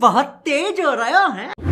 बहुत तेज हो रहा हो, है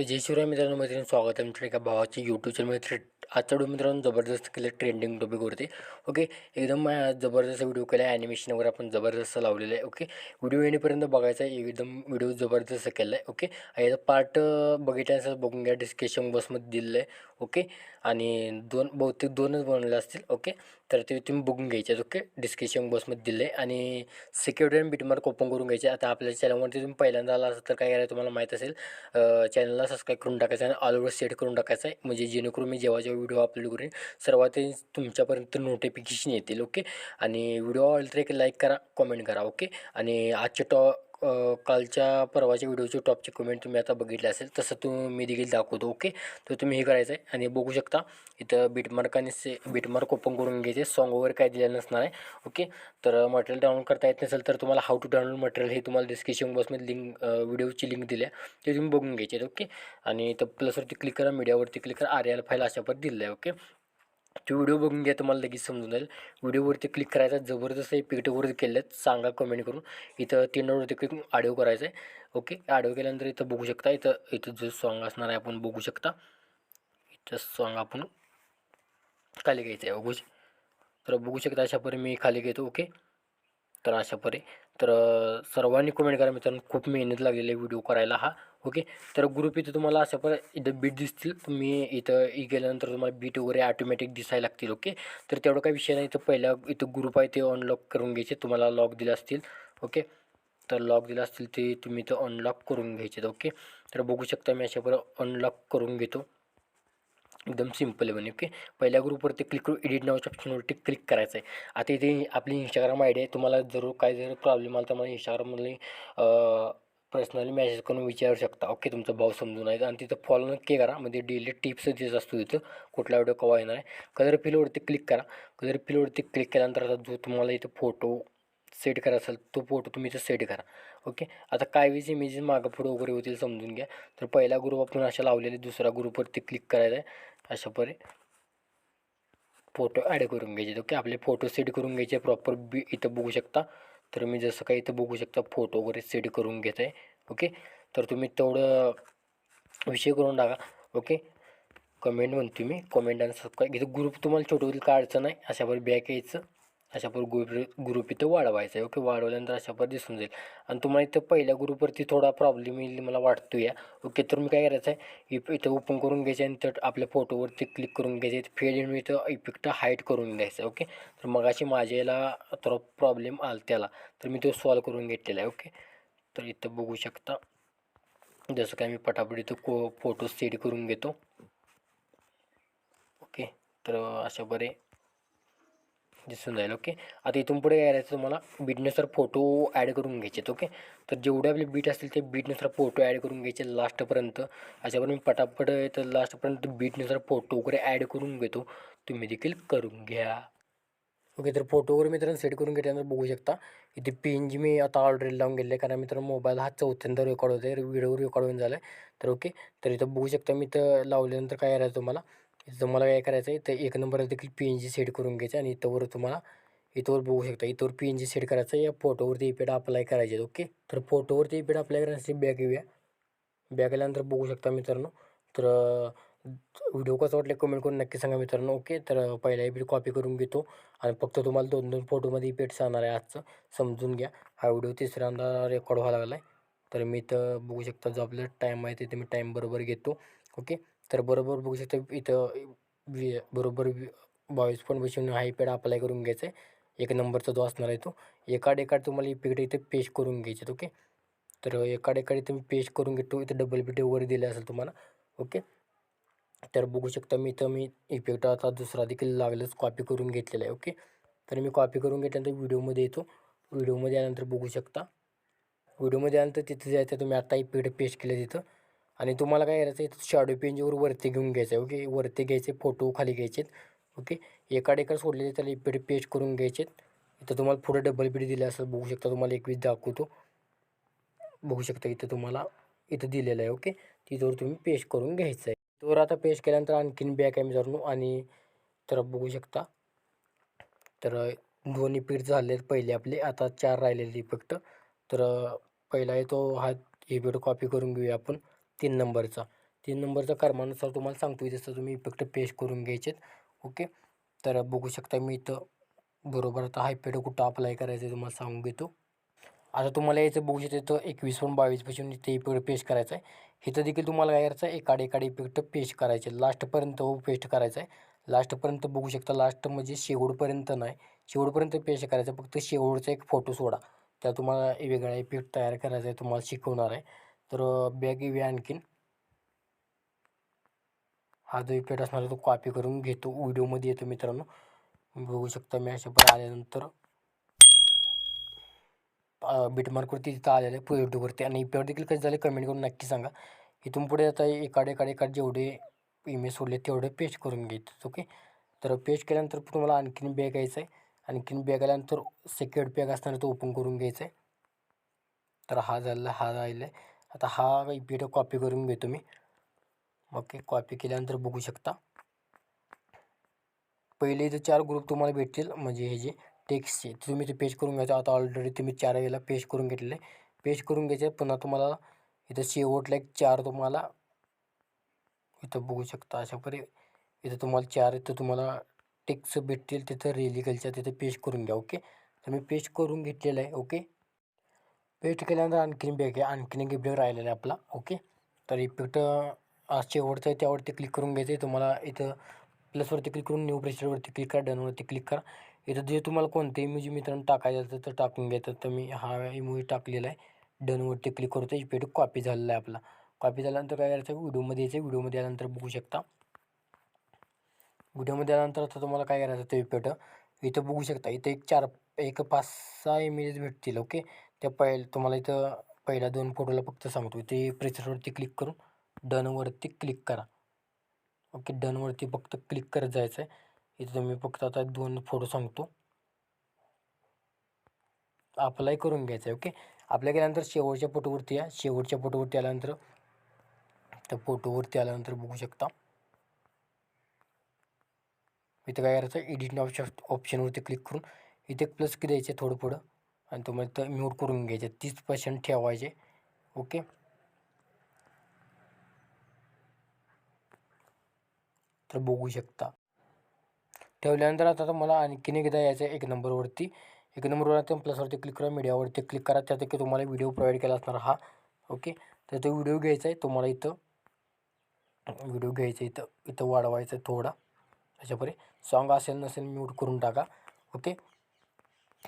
तर जय शिवराय मित्रांनो मैत्रिणी स्वागत आहे मित्र एका भावाची यूट्यूब चॅनलमध्ये थ्रे आजचा व्हिडिओ मित्रांनो जबरदस्त केलं ट्रेंडिंग टॉपिकवरती ओके एकदम जबरदस्त व्हिडिओ केला आहे ॲनिमेशन वगैरे आपण जबरदस्त लावलेलं आहे ओके व्हिडिओ येणेपर्यंत बघायचा आहे एकदम व्हिडिओ जबरदस्त केला आहे ओके याचा पार्ट बघितल्यानंतर बघून घ्या डिस्क्रिप्शन बॉक्समध्ये दिलेलं आहे ओके आणि दोन बहुतेक दोनच बनवले असतील ओके तर ते तुम्ही बघून घ्यायचे आहेत ओके डिस्क्रिप्शन बॉक्समध्ये दिले आहे आणि सिक्युरिटी आणि बिटमार्क ओपन करून घ्यायचे आता आपल्या चॅनलवरती तुम्ही पहिल्यांदा आला असेल तर काय करायचं तुम्हाला माहीत असेल चॅनलला सबस्क्राईब करून टाकायचं आणि ऑल सेट करून टाकायचं आहे. म्हणजे जेणेकरून मी जेव्हा जेव्हा व्हिडिओ अपलोड करेन सर्वात तुमच्यापर्यंत नोटिफिकेशन येतील ओके आणि व्हिडिओ आवडला तर एक लाईक करा कमेंट करा ओके आणि आजच्या टॉ कालच्या परवाच्या व्हिडिओचे टॉपचे कमेंट तुम्ही आता बघितले असेल तसं तुम्ही देखील दाखवतो ओके तर तुम्ही हे करायचं आहे आणि बघू शकता इथं बीटमार्काने से बीटमार्क ओपन करून घ्यायचे सॉन्ग वगैरे काय दिलेलं नसणार आहे ओके तर मटेरियल डाउनलोड करता येत नसेल तर तुम्हाला हाऊ टू डाउनलोड मटेरियल हे तुम्हाला डिस्क्रिप्शन बॉक्समध्ये लिंक व्हिडिओची लिंक दिली आहे ते तुम्ही बघून घ्यायचे आहेत ओके आणि तर प्लसवरती क्लिक करा मीडियावरती क्लिक करा आर एल फाईल अशा पण दिलेलं आहे ओके तो व्हिडिओ बघून घ्या तुम्हाला लगेच समजून जाईल. व्हिडिओवरती क्लिक करायचा जबरदस्त हे पिक्टवरती केले आहेत सांगा कमेंट करून. इथं तीन क्लिक ऑडिओ करायचं आहे. ओके ऑडिओ केल्यानंतर इथं बघू शकता इथं इथं जो सॉन्ग असणार आहे आपण बघू शकता. इथं सॉन्ग आपण खाली घ्यायचं आहे बघू तर बघू शकता अशा परी मी खाली घेतो ओके तर अशा परी तर सर्वांनी कमेंट करा मित्रांनो. खूप मेहनत लागलेली आहे व्हिडिओ करायला हा. ओके? तर ग्रुप इथं तुम्हाला अशा पर इथं बीट दिसतील. तुम्ही इथं ई गेल्यानंतर तुम्हाला बीट वगैरे ऑटोमॅटिक दिसायला लागतील ओके? तर तेवढं काही विषय नाही. इथं पहिला इथं ग्रुप आहे ते अनलॉक करून घ्यायचे. तुम्हाला लॉक दिले असतील ओके? तर लॉक दिलं असतील ते तुम्ही इथं अनलॉक करून घ्यायचे ओके? तर बघू शकता मी अशा पर अनलॉक करून घेतो. एकदम सिंपल आहे म्हणे ओके? पहिल्या ग्रुपवरती क्लिक करू एडिट नावाच्या ऑप्शनवरती क्लिक करायचं आहे. आता इथे आपली इंस्टाग्राम आय डी आहे. तुम्हाला जरूर काय जर प्रॉब्लेम आला तर मला इंस्टाग्राममध्ये पर्सनली मॅसेज करून विचारू शकता. ओके तुमचा भाव समजून आहे. आणि तिथं फॉलो नक्की करा. म्हणजे डेली टिप्स देत असतो तिथं कुठला व्हिडिओ केव्हा येणार आहे. कलर फिलवरती क्लिक करा. कलर फिलवरती क्लिक केल्यानंतर आता जो तुम्हाला इथं फोटो सेट करा असेल तो फोटो तुम्ही इथं सेट करा. ओके आता काय वेळेस इमेजेस मागं पुढं वगैरे होतील समजून घ्या. तर पहिला ग्रुप आपण अशा लावलेले दुसरा ग्रुपवरती क्लिक करायचा आहे. अशा परे फोटो ॲड करून घ्यायचे. ओके आपले फोटो सेट करून घ्यायचे प्रॉपर बी इथं बघू शकता. तर मी जसं काही इथं बघू शकता फोटो वगैरे सेट करून घेत आहे ओके तर तुम्ही तेवढं विषय करून टाका. ओके कमेंट म्हणतो मी. कमेंट आणि सबस्क्राईब इथं ग्रुप तुम्हाला छोटं होईल काय अडचण नाही. अशावर बॅक यायचं. अशा पर ग्रुप ग्रुप इथं वाढवायचं आहे. ओके वाढवल्यानंतर अशा पर दिसून जाईल. आणि तुम्हाला इथं पहिल्या ग्रुपवरती थोडा प्रॉब्लेम येईल मला वाटतो या ओके तर मी काय करायचं आहे? इप इथं ओपन करून घ्यायचं आणि तर आपल्या फोटोवरती क्लिक करून घ्यायचे फेड येऊन इथं इफेक्ट हाईट करून घ्यायचं ओके तर मगाशी माझ्या याला थोडा प्रॉब्लेम आला त्याला. तर मी तो सॉल्व करून घेतलेला आहे. ओके तर इथं बघू शकता. जसं काय मी पटापट इथं को फोटो सेट करून घेतो. ओके तर अशा बरे दिसून जाईल ओके आता इथून पुढे काय करायचं तुम्हाला? बीटनुसार फोटो ॲड करून घ्यायचे ओके तर जेवढे आपले बीट असतील ते बीटनुसार फोटो ॲड करून घ्यायचे लास्टपर्यंत अशावर मी पटापट तर लास्टपर्यंत बीटनुसार फोटो वगैरे ॲड करून घेतो. तुम्ही देखील करून घ्या. ओके तर फोटो वगैरे मित्रांनो सेट करून घेतल्यानंतर बघू शकता इथे पी जी मी आता ऑलरेडी लावून गेले कारण मित्रांनो मोबाईल हा चौथ्यांदा रेकॉर्ड होते व्हिडिओ रेकॉर्ड होऊन झाला आहे तर ओके तर इथं बघू शकता मी तर लावल्यानंतर काय करायचं तुम्हाला? इथं तुम्हाला काय करायचं आहे तर एक नंबर देखील पी एन जी सेट करून घ्यायचं आणि इथंवर तुम्हाला इथंवर बघू शकता इथंवर पी एन जी सेट करायचं या फोटोवरती इफेक्ट अप्लाय करायचे ओके तर फोटोवरती इफेक्ट अप्लाय करायची बॅग येऊया बॅग आल्यानंतर बघू शकता मित्रांनो तर व्हिडिओ कसा वाटले कमेंट करून नक्की सांगा मित्रांनो ओके तर पहिला इफेक्ट कॉपी करून घेतो आणि फक्त तुम्हाला दोन दोन फोटोमध्ये इफेक्ट सांगणार आहे आजचं समजून घ्या. हा व्हिडिओ तिसऱ्यांदा रेकॉर्ड व्हायला लागला आहे तर मी तर बघू शकता जो आपला टाईम आहे तिथे मी टाईम बरोबर घेतो ओके तर बरोबर बघू शकता इथं वि बरोबर वि बावीस पॉईंट बसून हा पेड अप्लाय करून घ्यायचा आहे. एक नंबरचा जो असणार आहे तो. एकाड एकाड तुम्हाला इफेक्ट इथे पेश करून घ्यायचे ओके? तर एकाडेकडे तुम्ही पेश करून घेतो. इथं डबल बिटी वगैरे दिले असेल तुम्हाला ओके? तर बघू शकता मी इथं मी इफेक्ट आता दुसरा देखील लागलंच कॉपी करून घेतलेला आहे ओके? तर मी कॉपी करून घेतल्यानंतर व्हिडिओमध्ये येतो. व्हिडिओमध्ये आल्यानंतर बघू शकता. व्हिडिओमध्ये आल्यानंतर तिथं जायचं तुम्ही आता इफेक्ट पेश केलं तिथं. आणि तुम्हाला काय करायचं आहे शॅडो पेंजवर वरती घेऊन घ्यायचं आहे ओके वरती घ्यायचे फोटो खाली घ्यायचे ओके एकाडेकडे सोडलेले त्याला इपीड पेस्ट करून घ्यायचे इथं तुम्हाला पुढे डबल बीड दिले असं बघू शकता तुम्हाला एकवीस दाखवतो. बघू शकता इथं तुम्हाला इथं दिलेलं आहे ओके तिथवर तुम्ही पेस्ट करून घ्यायचं आहे तिथवर आता पेस्ट केल्यानंतर आणखीन बॅक आहे मित्रांनो आणि तर बघू शकता. तर दोन इफेक्ट झाले आहेत पहिले आपले आता चार राहिलेले इफेक्ट तर पहिला आहे तो हा इफेक्ट कॉपी करून घेऊया आपण. तीन नंबरचा. तीन नंबरचा कर्मानुसार तुम्हाला सांगतो जसं तुम्ही इफेक्ट पेस्ट करून घ्यायचे ओके तर बघू शकता मी इथं बरोबर आता हायपेड कुठं अप्लाय करायचं आहे तुम्हाला सांगून घेतो आता तुम्हाला याचं बघू शकता इथं एकवीस पण बावीसपासून इथे इफेक्ट पेस्ट करायचं आहे इथं देखील तुम्हाला काय करायचं आहे एकाड एकाड इफेक्ट पेस्ट करायचे लास्टपर्यंत पेस्ट हो करायचं आहे लास्टपर्यंत बघू शकता लास्ट म्हणजे शेवटपर्यंत नाही. शेवटपर्यंत पेस्ट करायचं फक्त शेवटचा एक फोटो सोडा. त्या तुम्हाला वेगळा इफेक्ट तयार करायचा आहे तुम्हाला शिकवणार आहे. तर बॅग येऊया आणखीन. हा जो इफेक्ट असणार तो कॉपी करून घेतो. व्हिडिओमध्ये येतो मित्रांनो. बघू शकता मी अशा पण आल्यानंतर. बीटमार्कवरती तिथं आलेलं आहे यूट्यूबवरती आणि इफेक्ट देखील कसं झाले कमेंट करून नक्की सांगा. इथून पुढे आता एकाडे एकाडे एकाड जेवढे इमेज सोडले तेवढे पेस्ट करून घेतात ओके तर पेस्ट केल्यानंतर तुम्हाला आणखीन बॅग यायचं आहे आणखीन बॅग आल्यानंतर सेक्युअर्ड बॅग असणार तो ओपन करून घ्यायचा आहे तर हा झाला हा राहिला आहे आता हा इफेक्ट कॉपी करून घेतो मी. ओके कॉपी केल्यानंतर बघू शकता. पहिले जे चार ग्रुप तुम्हाला भेटतील. म्हणजे हे जे टेक्स्टचे ते तुम्ही ते पेज करून घ्यायचं. आता ऑलरेडी तुम्ही चार वेळेला पेज करून घेतलेले. पेज करून घ्यायचे. पुन्हा तुम्हाला इथं शेवटला एक चार तुम्हाला इथं बघू शकता. अशा परी इथं तुम्हाला चार इथं तुम्हाला टेक्स भेटतील. तिथं रेलिकलच्या तिथं पेज करून घ्या. ओके तर मी पेज करून घेतलेलं आहे. ओके पेस्ट केल्यानंतर आणखीन बॅग आहे. आणखीन एक बॅग राहिलेला आहे आपला. ओके तर इफेक्ट शेवटचं आहे. त्यावरती क्लिक करून घ्यायचं आहे. तुम्हाला इथं प्लसवरती क्लिक करून न्यू प्रेशरवरती क्लिक करा. डनवरती क्लिक करा. इथं जे तुम्हाला कोणते इमोजी मित्रांनो टाकायचं असतं तर टाकून घ्यायचं तर मी हा इमोजी टाकलेला आहे. डनवरती क्लिक करतो इफेक्ट कॉपी झालेला आहे आपला. कॉपी झाल्यानंतर काय करायचं? व्हिडिओमध्ये यायचं व्हिडिओमध्ये आल्यानंतर बघू शकता. व्हिडिओमध्ये आल्यानंतर आता तुम्हाला काय करायचं? ते इफेक्ट इथं बघू शकता. इथं एक चार एक पाच सहा इमेजेस भेटतील. ओके त्या पहिले तुम्हाला इथं पहिल्या दोन फोटोला फक्त सांगतो ते प्रेसरवरती क्लिक करून डनवरती क्लिक करा. ओके डनवरती फक्त क्लिक करत जायचं आहे इथं तुम्ही फक्त आता दोन फोटो सांगतो. अप्लाय करून घ्यायचं आहे ओके अप्लाय केल्यानंतर शेवटच्या फोटोवरती या. शेवटच्या फोटोवरती आल्यानंतर त्या फोटोवरती आल्यानंतर बघू शकता. इथं काय करायचं एडिट ऑप्शन ऑप्शनवरती क्लिक करून इथे प्लस की द्यायचे थोडं पुढं. आणि तुम्हाला इथं म्यूट करून घ्यायचे तीस पर्सेंट ठेवायचे. ओके? तर बघू शकता. ठेवल्यानंतर आता तुम्हाला आणखीन एकदा यायचं आहे एक नंबरवरती. एक नंबरवर आता प्लसवरती क्लिक करा मीडियावरती क्लिक करा त्यात की तुम्हाला व्हिडिओ प्रोव्हाइड केला असणार हा. ओके? तर तो व्हिडिओ घ्यायचा आहे तुम्हाला इथं. व्हिडिओ घ्यायचा इथं. इथं वाढवायचं आहे थोडा. अशापरी सॉन्ग असेल नसेल म्यूट करून टाका. ओके?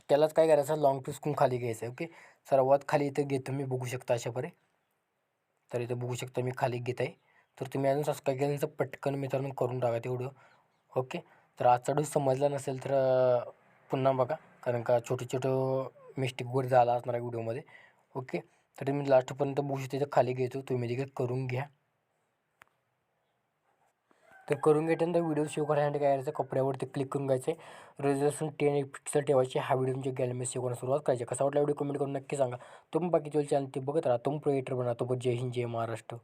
त्यालाच काय करायचं? लॉंग प्रेस खाली घ्यायचं. आहे ओके सर्वात खाली इथं घेतो मी बघू शकता अशापरी तर इथं बघू शकता मी खाली घेत आहे. तर तुम्ही अजून सबस्क्राईब केलं तर पटकन मित्रांनो करून टाका तेवढं ओके तर आजचा डोस समजला नसेल तर पुन्हा बघा. कारण का छोटे छोटं मिस्टेक वगैरे झाला असणार आहे व्हिडिओमध्ये ओके तर मी लास्टपर्यंत बघू शकतो इथं खाली घेतो. तुम्ही देखील करून घ्या. तर करून घेतल्यानंतर व्हिडिओ सेव्ह करायसाठी काय करायचं कपड्यावरती क्लिक करून घ्यायचं. रेझोल्युशन टेन पिक्सल ठेवायचे. हा व्हिडिओ तुमच्या गॅलरीमध्ये सेव्ह करायला सुरुवात करायची. कसा वाटला व्हिडिओ कमेंट करून नक्की सांगा. तुम्ही बाकी चॅनल ते बघत राहा. तुम्ही क्रिएटर बना तो जय हिंद जय महाराष्ट्र.